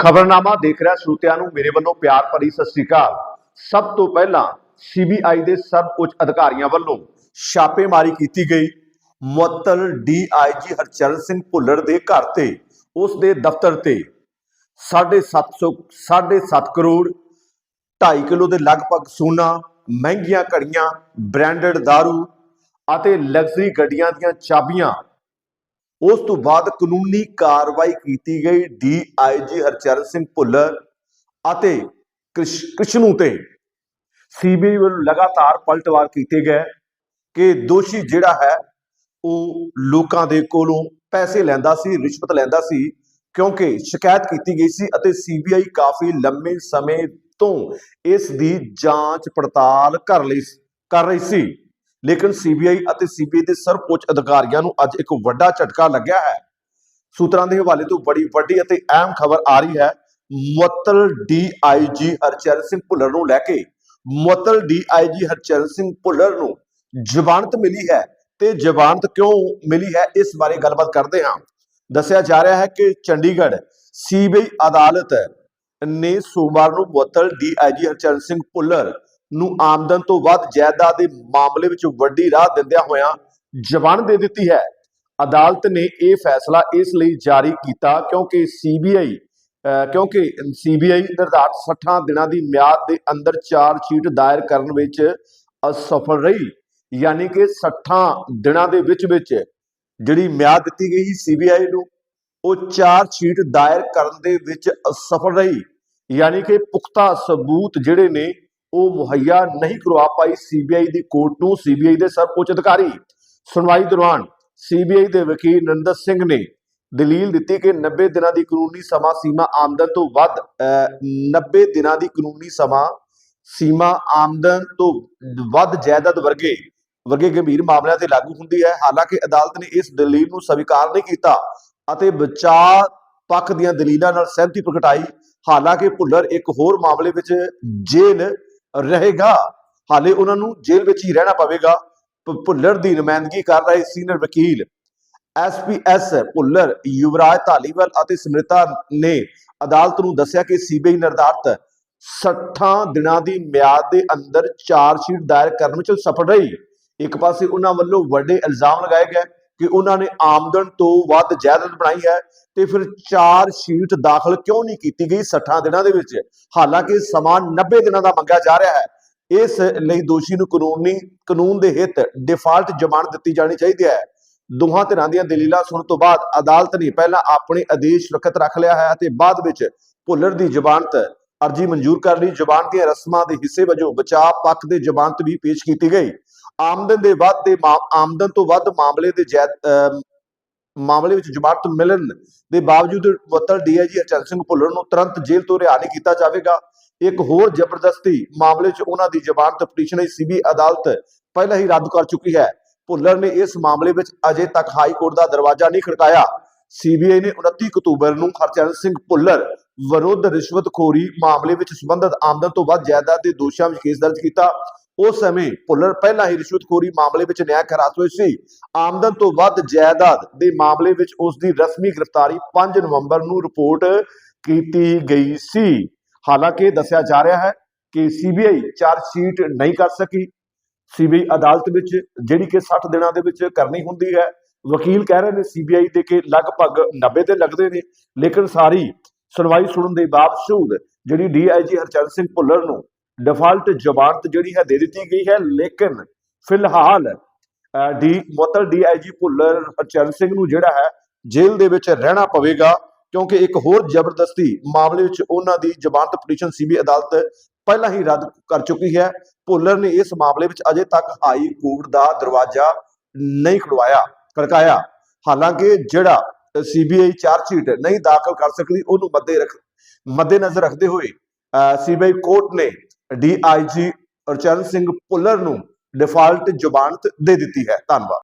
ਖਬਰਨਾਮਾ ਦੇਖ ਰਿਹਾ ਸਰੋਤਿਆਂ ਨੂੰ ਮੇਰੇ ਵੱਲੋਂ ਪਿਆਰ ਭਰੀ ਸਤਿ ਸ੍ਰੀ ਅਕਾਲ। ਸਭ ਤੋਂ ਪਹਿਲਾਂ ਸੀਬੀਆਈ ਦੇ ਸਰਵ ਉੱਚ ਅਧਿਕਾਰੀਆਂ ਵੱਲੋਂ ਛਾਪੇਮਾਰੀ ਕੀਤੀ ਗਈ। ਮੁਅੱਤਲ ਡੀਆਈਜੀ ਹਰਚਰਨ ਸਿੰਘ ਭੁੱਲਰ ਦੇ ਘਰ ਤੇ, ਉਸ ਦੇ ਦਫ਼ਤਰ ਤੇ 750 7.5 ਕਰੋੜ 2.5 ਕਿਲੋ ਦੇ ਲਗਭਗ ਸੋਨਾ, ਮਹਿੰਗੀਆਂ ਘੜੀਆਂ, ਬ੍ਰਾਂਡਡ दारू ਅਤੇ ਲਗਜ਼ਰੀ ਗੱਡੀਆਂ ਦੀਆਂ ਚਾਬੀਆਂ ਉਸ ਤੋਂ ਬਾਅਦ ਕਾਨੂੰਨੀ ਕਾਰਵਾਈ ਕੀਤੀ ਗਈ। ਡੀਆਈਜੀ ਹਰਚਰਨ ਸਿੰਘ ਭੁੱਲਰ ਅਤੇ ਕ੍ਰਿਸ਼- ਕ੍ਰਿਸ਼ਨੂ ਤੇ ਸੀਬੀਆਈ ਵੱਲੋਂ ਲਗਾਤਾਰ ਪਲਟਵਾਰ ਕੀਤੇ ਗਏ ਕਿ ਦੋਸ਼ੀ ਜਿਹੜਾ ਹੈ, ਉਹ ਲੋਕਾਂ ਦੇ ਕੋਲੋਂ ਪੈਸੇ ਲੈਂਦਾ ਸੀ, ਰਿਸ਼ਵਤ ਲੈਂਦਾ ਸੀ, ਕਿਉਂਕਿ ਸ਼ਿਕਾਇਤ ਕੀਤੀ ਗਈ ਸੀ ਅਤੇ ਸੀਬੀਆਈ ਕਾਫੀ ਲੰਮੇ ਸਮੇਂ ਤੋਂ ਇਸ ਦੀ ਜਾਂਚ ਪੜਤਾਲ ਕਰ ਲਈ, ਕਰ ਰਹੀ ਸੀ। ਲੇਕਿਨ ਸੀਬੀਆਈ ਅਤੇ ਸੀਬੀਆਈ ਦੇ ਸਰਵਉੱਚ ਅਧਿਕਾਰੀਆਂ ਨੂੰ ਅੱਜ ਇੱਕ ਵੱਡਾ ਝਟਕਾ ਲੱਗਿਆ ਹੈ। ਸੂਤਰਾਂ ਦੇ ਹਵਾਲੇ ਤੋਂ ਬੜੀ ਵੱਡੀ ਅਤੇ ਅਹਿਮ ਖਬਰ ਆ ਰਹੀ ਹੈ। ਮੁਅੱਤਲ ਡੀਆਈਜੀ ਹਰਚਰਨ ਸਿੰਘ ਭੁੱਲਰ ਨੂੰ ਲੈ ਕੇ ਮੁਅੱਤਲ ਡੀਆਈਜੀ ਹਰਚਰਨ ਸਿੰਘ ਭੁੱਲਰ ਨੂੰ ਜ਼ਮਾਨਤ ਮਿਲੀ ਹੈ ਤੇ ਜ਼ਮਾਨਤ ਕਿਉਂ ਮਿਲੀ ਹੈ ਇਸ ਬਾਰੇ ਗੱਲਬਾਤ ਕਰਦੇ ਹਾਂ। ਦੱਸਿਆ ਜਾ ਰਿਹਾ ਹੈ ਕਿ ਚੰਡੀਗੜ੍ਹ ਸੀਬੀਆਈ ਅਦਾਲਤ ਨੇ ਸੋਮਵਾਰ ਨੂੰ ਮੁਅੱਤਲ ਡੀਆਈਜੀ ਹਰਚਰਨ ਸਿੰਘ ਭੁੱਲਰ ਨੂੰ ਆਮਦਨ ਤੋਂ ਵੱਧ ਜਾਇਦਾਦ ਦੇ ਮਾਮਲੇ ਵਿੱਚ ਵੱਡੀ ਰਾਹ ਦਿੰਦਿਆਂ ਹੋਇਆਂ ਜ਼ਮਾਨਤ ਦੇ ਦਿੱਤੀ ਹੈ। ਅਦਾਲਤ ਨੇ ਇਹ ਫੈਸਲਾ ਇਸ ਲਈ ਜਾਰੀ ਕੀਤਾ ਕਿਉਂਕਿ ਸੀਬੀਆਈ ਕਿਉਂਕਿ ਸੀਬੀਆਈ ਨਿਰਧਾਰਤ 60 ਦਿਨਾਂ ਦੀ ਮਿਆਦ ਦੇ ਅੰਦਰ ਚਾਰ ਸ਼ੀਟ ਦਾਇਰ ਕਰਨ ਵਿੱਚ ਅਸਫਲ ਰਹੀ। ਯਾਨੀ ਕਿ 60 ਦਿਨਾਂ ਦੇ ਵਿੱਚ ਵਿੱਚ ਜਿਹੜੀ ਮਿਆਦ ਦਿੱਤੀ ਗਈ ਸੀਬੀਆਈ ਨੂੰ, ਉਹ ਚਾਰ ਸ਼ੀਟ ਦਾਇਰ ਕਰਨ ਦੇ ਵਿੱਚ ਅਸਫਲ ਰਹੀ। ਯਾਨੀ ਕਿ ਪੁਖਤਾ ਸਬੂਤ ਜਿਹੜੇ ਨੇ ਉਹ ਮੁਹੱਈਆ ਨਹੀਂ ਕਰਵਾ ਪਾਈ ਸੀਬੀਆਈ ਦੀ ਕੋਰਟ ਨੂੰ। ਸੀਬੀਆਈ ਦੇ ਸਰਵਉੱਚ ਅਧਿਕਾਰੀ ਸੁਣਵਾਈ ਦੌਰਾਨ ਸੀਬੀਆਈ ਦੇ ਵਕੀਲ ਨਰਿੰਦਰ ਸਿੰਘ ਨੇ ਦਲੀਲ ਦਿੱਤੀ ਕਿ 90 ਦਿਨਾਂ ਦੀ ਕਾਨੂੰਨੀ ਸਮਾਂ ਸੀਮਾ ਆਮਦਨ ਤੋਂ ਵੱਧ 90 ਦਿਨਾਂ ਦੀ ਕਾਨੂੰਨੀ ਸਮਾਂ ਸੀਮਾ ਆਮਦਨ ਤੋਂ ਵੱਧ ਜਾਇਦਾਦ ਵਰਗੇ ਵਰਗੇ ਗੰਭੀਰ ਮਾਮਲਿਆਂ ਤੇ ਲਾਗੂ ਹੁੰਦੀ ਹੈ। ਹਾਲਾਂਕਿ ਅਦਾਲਤ ਨੇ ਇਸ ਦਲੀਲ ਨੂੰ ਸਵੀਕਾਰ ਨਹੀਂ ਕੀਤਾ ਅਤੇ ਬਚਾਅ ਪੱਖ ਦੀਆਂ ਦਲੀਲਾਂ ਨਾਲ ਸਹਿਮਤੀ ਪ੍ਰਗਟਾਈ। ਹਾਲਾਂਕਿ ਭੁੱਲਰ ਇੱਕ ਹੋਰ ਮਾਮਲੇ ਵਿੱਚ ਜੇਲ੍ਹ ਰਹੇਗਾ। ਹਾਲੇ ਉਹਨਾਂ ਨੂੰ ਜੇਲ੍ਹ ਵਿੱਚ ਹੀ ਰਹਿਣਾ ਪਵੇਗਾ। ਭੁੱਲਰ ਦੀ ਨੁਮਾਇੰਦਗੀ ਕਰ ਰਹੇ ਸੀਨੀਅਰ ਵਕੀਲ ਐਸਪੀਐਸ ਭੁੱਲਰ ਯੁਵਰਾਜ ਧਾਲੀਵਾਲ ਅਤੇ ਸਮ੍ਰਿਤਾ ਨੇ ਅਦਾਲਤ ਨੂੰ ਦੱਸਿਆ ਕਿ ਸੀਬੀਆਈ ਨਿਰਧਾਰਤ 60 ਦਿਨਾਂ ਦੀ ਮਿਆਦ ਦੇ ਅੰਦਰ ਚਾਰ ਸ਼ੀਟ ਦਾਇਰ ਕਰਨ ਵਿੱਚ ਸਫਲ ਰਹੀ। ਇੱਕ ਪਾਸੇ ਉਹਨਾਂ ਵੱਲੋਂ ਵੱਡੇ ਇਲਜ਼ਾਮ ਲਗਾਏ ਗਏ ਕਿ ਉਹਨਾਂ ਨੇ ਆਮਦਨ ਤੋਂ ਵੱਧ ਜਾਇਦਾਦ ਬਣਾਈ ਹੈ ਤੇ ਫਿਰ ਚਾਰ ਸ਼ੀਟ ਦਾਖਲ ਕਿਉਂ ਨਹੀਂ ਕੀਤੀ ਗਈ 60 ਦਿਨਾਂ ਦੇ ਵਿੱਚ? ਹਾਲਾਂਕਿ ਸਮਾਂ 90 ਦਿਨਾਂ ਦਾ ਮੰਗਿਆ ਜਾ ਰਿਹਾ ਹੈ। ਇਸ ਲਈ ਦੋਸ਼ੀ ਨੂੰ ਕਾਨੂੰਨੀ, ਕਾਨੂੰਨ ਦੇ ਹਿੱਤ ਡਿਫਾਲਟ ਜ਼ਮਾਨਤ ਦਿੱਤੀ ਜਾਣੀ ਚਾਹੀਦੀ ਹੈ। ਦੋਹਾਂ ਧਿਰਾਂ ਦੀਆਂ ਦਲੀਲਾਂ ਸੁਣਨ ਤੋਂ ਬਾਅਦ ਅਦਾਲਤ ਨੇ ਪਹਿਲਾਂ ਆਪਣੇ ਆਦੇਸ਼ ਸੁਰੱਖਿਅਤ ਰੱਖ ਲਿਆ ਹੈ ਅਤੇ ਬਾਅਦ ਵਿੱਚ ਭੁੱਲਰ ਦੀ ਜ਼ਮਾਨਤ ਅਰਜੀ ਮਨਜ਼ੂਰ ਕਰ ਲਈ ਜ਼ਮਾਨਤ ਦੀਆਂ ਰਸਮਾਂ ਦੇ ਹਿੱਸੇ ਵਜੋਂ ਬਚਾਅ ਪੱਖ ਦੇ ਜ਼ਮਾਨਤ ਵੀ ਪੇਸ਼ ਕੀਤੀ ਗਈ। ਆਮਦਨ ਦੇ ਵੱਧ ਦੇ ਆਮਦਨ ਤੋਂ ਵੱਧ ਮਾਮਲੇ ਦੇ ਮਾਮਲੇ ਵਿੱਚ ਜ਼ਮਾਨਤ ਮਿਲਣ ਦੇ ਬਾਵਜੂਦ ਮੁਅੱਤਲ ਡੀਆਈਜੀ ਹਰਚੰਦ ਸਿੰਘ ਭੁੱਲਰ ਨੂੰ ਤੁਰੰਤ ਜੇਲ੍ਹ ਤੋਂ ਰਿਹਾ ਨਹੀਂ ਕੀਤਾ ਜਾਵੇਗਾ। ਇੱਕ ਹੋਰ ਜ਼ਬਰਦਸਤੀ ਮਾਮਲੇ 'ਚ ਉਹਨਾਂ ਦੀ ਜ਼ਮਾਨਤ ਪਟੀਸ਼ਨ ਸੀਬੀ ਅਦਾਲਤ ਪਹਿਲਾਂ ਹੀ ਰੱਦ ਕਰ ਚੁੱਕੀ ਹੈ। ਭੁੱਲਰ ਨੇ ਇਸ ਮਾਮਲੇ ਵਿੱਚ ਅਜੇ ਤੱਕ ਹਾਈ ਕੋਰਟ ਦਾ ਦਰਵਾਜ਼ਾ ਨਹੀਂ ਖੜਕਾਇਆ। ਸੀਬੀਆਈ ਨੇ 29 ਅਕਤੂਬਰ ਨੂੰ ਹਰਚੰਦ ਸਿੰਘ ਭੁੱਲਰ ਵਿਰੁੱਧ ਰਿਸ਼ਵਤਖੋਰੀ ਮਾਮਲੇ ਵਿੱਚ ਸੰਬੰਧਿਤ ਆਮਦਨ ਤੋਂ ਵੱਧ ਜਾਇਦਾਦ ਦੇ ਦੋਸ਼ਾਂ ਵਿੱਚ ਕੇਸ ਦਰਜ ਕੀਤਾ। ਉਸ ਸਮੇਂ ਭੁੱਲਰ ਪਹਿਲਾਂ ਹੀ ਰਿਸ਼ਵਤਖੋਰੀ ਮਾਮਲੇ ਵਿੱਚ ਨਿਆਂ ਖਰਾਸ ਹੋਏ ਸੀ। ਆਮਦਨ ਤੋਂ ਵੱਧ ਜਾਇਦਾਦ ਦੇ ਮਾਮਲੇ ਵਿੱਚ ਉਸ ਦੀ ਰਸਮੀ ਗ੍ਰਿਫਤਾਰੀ 5 ਨਵੰਬਰ ਨੂੰ ਰਿਪੋਰਟ ਕੀਤੀ ਗਈ ਸੀ। ਹਾਲਾਂਕਿ ਦੱਸਿਆ ਜਾ ਰਿਹਾ ਹੈ ਕਿ ਸੀਬੀਆਈ ਚਾਰਜ ਸ਼ੀਟ ਨਹੀਂ ਕਰ ਸਕੀ। ਸੀਬੀਆਈ ਅਦਾਲਤ ਵਿੱਚ ਜਿਹੜੀ ਕਿ 60 ਦਿਨਾਂ ਦੇ ਵਿੱਚ ਕਰਨੀ ਹੁੰਦੀ ਹੈ, ਵਕੀਲ ਕਹਿ ਰਹੇ ਨੇ ਸੀਬੀਆਈ ਦੇ ਕਿ ਲਗਭਗ 90 ਦਿਨ ਲੱਗਦੇ ਨੇ, ਲੇਕਿਨ ਸਾਰੀ ਸੁਣਵਾਈ ਸੁਣਨ ਦੇ ਬਾਵਜੂਦ ਜਿਹੜੀ ਡੀਆਈਜੀ ਹਰਚੰਦ ਸਿੰਘ ਭੁੱਲਰ ਨੂੰ ਡਿਫਾਲਟ ਜ਼ਮਾਨਤ ਜਿਹੜੀ ਹੈ ਦੇ ਦਿੱਤੀ ਗਈ ਹੈ, ਲੇਕਿਨ ਫਿਲਹਾਲ ਡੀ, ਮੁਅੱਤਲ ਡੀਆਈਜੀ ਭੁੱਲਰ ਹਰਚੰਦ ਸਿੰਘ ਨੂੰ ਜਿਹੜਾ ਹੈ, ਜੇਲ੍ਹ ਦੇ ਵਿੱਚ ਰਹਿਣਾ ਪਵੇਗਾ, ਕਿਉਂਕਿ ਇੱਕ ਹੋਰ ਜ਼ਬਰਦਸਤੀ ਮਾਮਲੇ ਵਿੱਚ ਉਹਨਾਂ ਦੀ ਜ਼ਮਾਨਤ ਪਟੀਸ਼ਨ ਸੀਬੀ ਅਦਾਲਤ ਪਹਿਲਾਂ ਹੀ ਰੱਦ ਕਰ ਚੁੱਕੀ ਹੈ। ਭੁੱਲਰ ਨੇ ਇਸ ਮਾਮਲੇ ਵਿੱਚ ਅਜੇ ਤੱਕ ਹਾਈ ਕੋਰਟ ਦਾ ਦਰਵਾਜ਼ਾ ਨਹੀਂ ਖੁਲਵਾਇਆ, ਖੜਕਾਇਆ। ਹਾਲਾਂਕਿ ਜਿਹੜਾ ਸੀਬੀਆਈ ਚਾਰਜ ਸ਼ੀਟ ਨਹੀਂ ਦਾਖਲ ਕਰ ਸਕਦੀ, ਉਹਨੂੰ ਮੱਦੇ ਰੱਖ ਮੱਦੇ ਨਜ਼ਰ ਰੱਖਦੇ ਹੋਏ ਸੀਬੀਆਈ ਕੋਰਟ ਨੇ ਡੀਆਈਜੀ ਅਰਚਰਨ ਸਿੰਘ ਭੁੱਲਰ ਨੂੰ ਡਿਫਾਲਟ ਜ਼ਮਾਨਤ ਦੇ ਦਿੱਤੀ ਹੈ। ਧੰਨਵਾਦ।